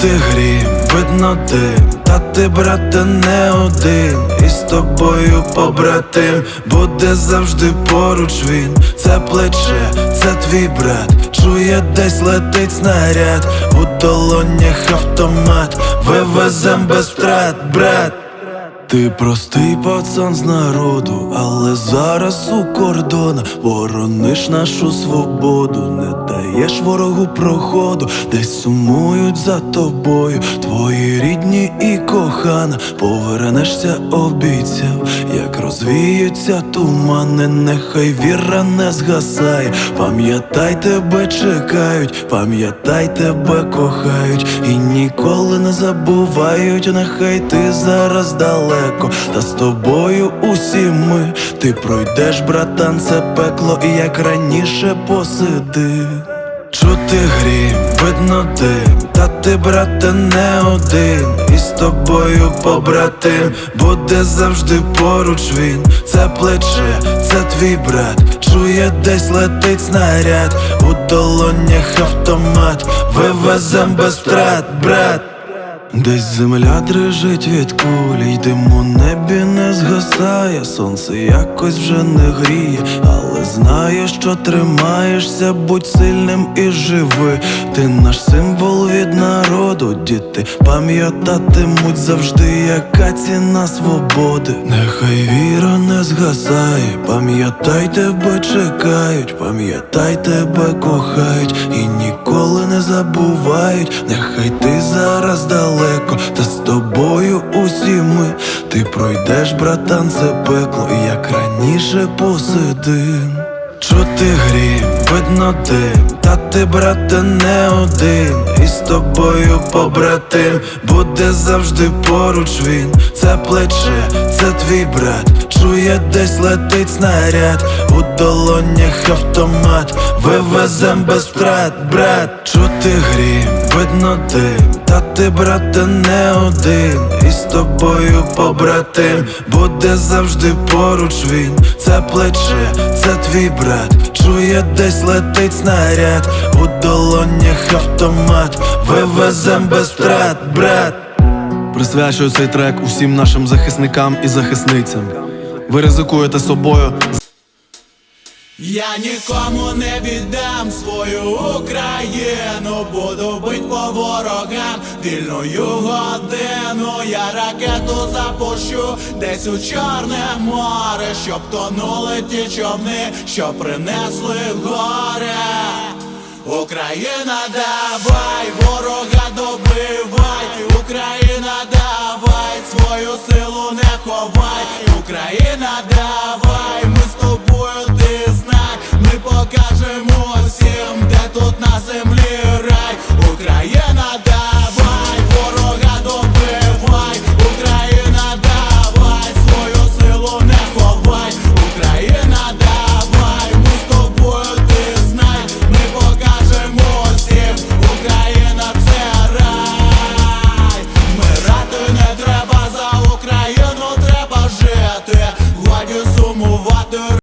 Чути грім, видно дим, та ти, брате, не один, і з тобою побратим буде завжди поруч він. Це плече, це твій брат. Чує, десь летить снаряд, у долонях автомат, вивезем без втрат, брат. Ти простий пацан з народу, але зараз у кордона Ворониш нашу свободу, не даєш ворогу проходу, десь сумують за тобою, твої рідні і кохана, повернешся, обіцяв, як розвіються тумани, нехай віра не згасає. Пам'ятай, тебе чекають, пам'ятай, тебе кохають, і ніколи не забувають, нехай ти зараз далеко, та з тобою усі ми. Ти пройдеш, братан, це пекло, і як раніше посиди. Чути грім, видно дим, та ти, брате, не один, і з тобою побратим. Буде завжди поруч він. Це плече, це твій брат. Чує, десь летить снаряд, у долонях автомат, вивезем без втрат, брат. Десь земля дрижить від кулі, й дим у небі не згасає, сонце. Якось вже не гріє, знаю, що тримаєшся, будь сильним і живи. Ти наш символ від народу, діти пам'ятатимуть завжди, яка ціна свободи. Нехай віра не згасає, пам'ятай, тебе чекають, пам'ятай, тебе кохають і ніколи не забувають. Нехай ти зараз далеко, та з тобою усі ми. Ти пройдеш, братан, це пекло, як раніше посидим. Чути грім, видно дим, та ти, брате, не один, і з тобою побратим буде завжди поруч він. Це плече, це твій брат. Чує, десь летить снаряд, у долонях автомат, вивезем без втрат, брат. Чути грім, видно дим, та ти, брате, не один, і з тобою побратим буде завжди поруч він. Це плече, це твій брат. Чує, десь летить снаряд, у долонях автомат, вивезем без втрат, брат. Присвячую цей трек усім нашим захисникам і захисницям. Ви ризикуєте собою. Я нікому не віддам свою Україну, буду бить по ворогам вільною годину. Я ракету запущу десь у Чорне море, щоб тонули ті човни, що принесли горе. Україна, давай, ворога добивай, Україна, давай, свою силу не ховай, Україна, давай,